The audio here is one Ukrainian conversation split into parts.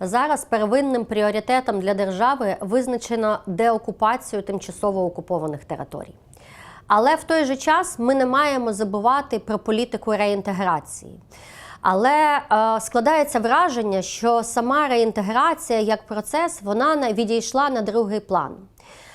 Зараз первинним пріоритетом для держави визначено деокупацію тимчасово окупованих територій. Але в той же час ми не маємо забувати про політику реінтеграції. Але е, складається враження, що сама реінтеграція як процес вона на- відійшла на другий план.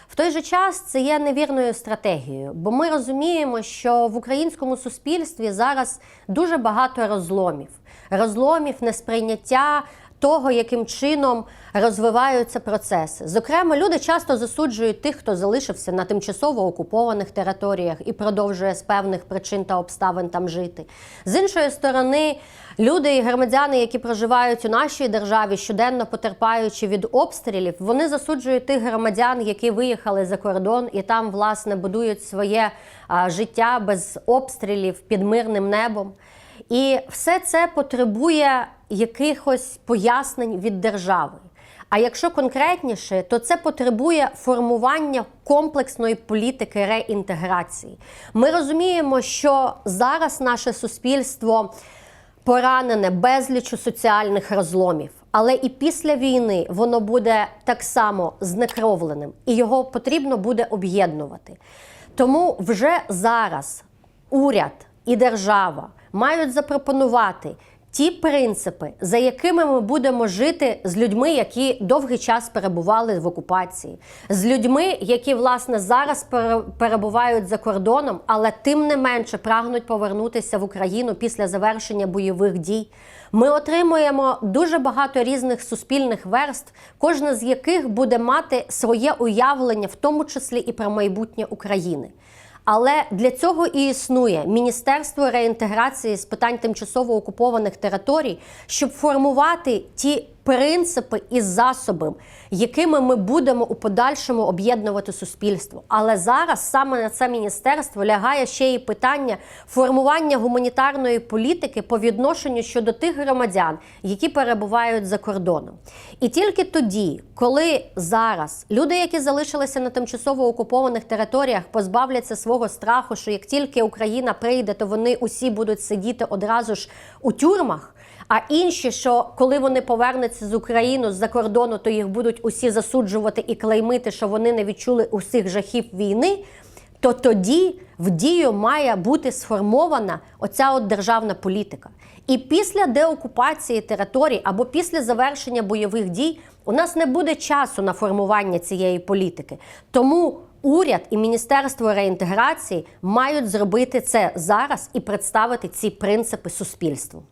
В той же час це є невірною стратегією, бо ми розуміємо, що в українському суспільстві зараз дуже багато розломів, розломів несприйняття того, яким чином розвиваються процеси. Зокрема, люди часто засуджують тих, хто залишився на тимчасово окупованих територіях і продовжує з певних причин та обставин там жити. З іншої сторони, люди і громадяни, які проживають у нашій державі, щоденно потерпаючи від обстрілів, вони засуджують тих громадян, які виїхали за кордон і там власне будують своє а, життя без обстрілів під мирним небом. І все це потребує якихось пояснень від держави. А якщо конкретніше, то це потребує формування комплексної політики реінтеграції. Ми розуміємо, що зараз наше суспільство поранене безлічу соціальних розломів. Але і після війни воно буде так само знекровленим, і його потрібно буде об'єднувати. Тому вже зараз уряд і держава мають запропонувати ті принципи, за якими ми будемо жити з людьми, які довгий час перебували в окупації, з людьми, які власне зараз пере- перебувають за кордоном, але тим не менше прагнуть повернутися в Україну після завершення бойових дій. Ми отримуємо дуже багато різних суспільних верств, кожна з яких буде мати своє уявлення, в тому числі і про майбутнє України. Але для цього і існує Міністерство реінтеграції з питань тимчасово окупованих територій, щоб формувати ті принципи і засоби, якими ми будемо у подальшому об'єднувати суспільство. Але зараз саме на це міністерство лягає ще і питання формування гуманітарної політики по відношенню щодо тих громадян, які перебувають за кордоном. І тільки тоді, коли зараз люди, які залишилися на тимчасово окупованих територіях, позбавляться свого страху, що як тільки Україна прийде, то вони усі будуть сидіти одразу ж у тюрмах. А інші, що коли вони повернуться з України з-за кордону, то їх будуть усі засуджувати і клеймити, що вони не відчули усіх жахів війни. То тоді в дію має бути сформована оця от державна політика. І після деокупації територій або після завершення бойових дій у нас не буде часу на формування цієї політики. Тому уряд і Міністерство реінтеграції мають зробити це зараз і представити ці принципи суспільству.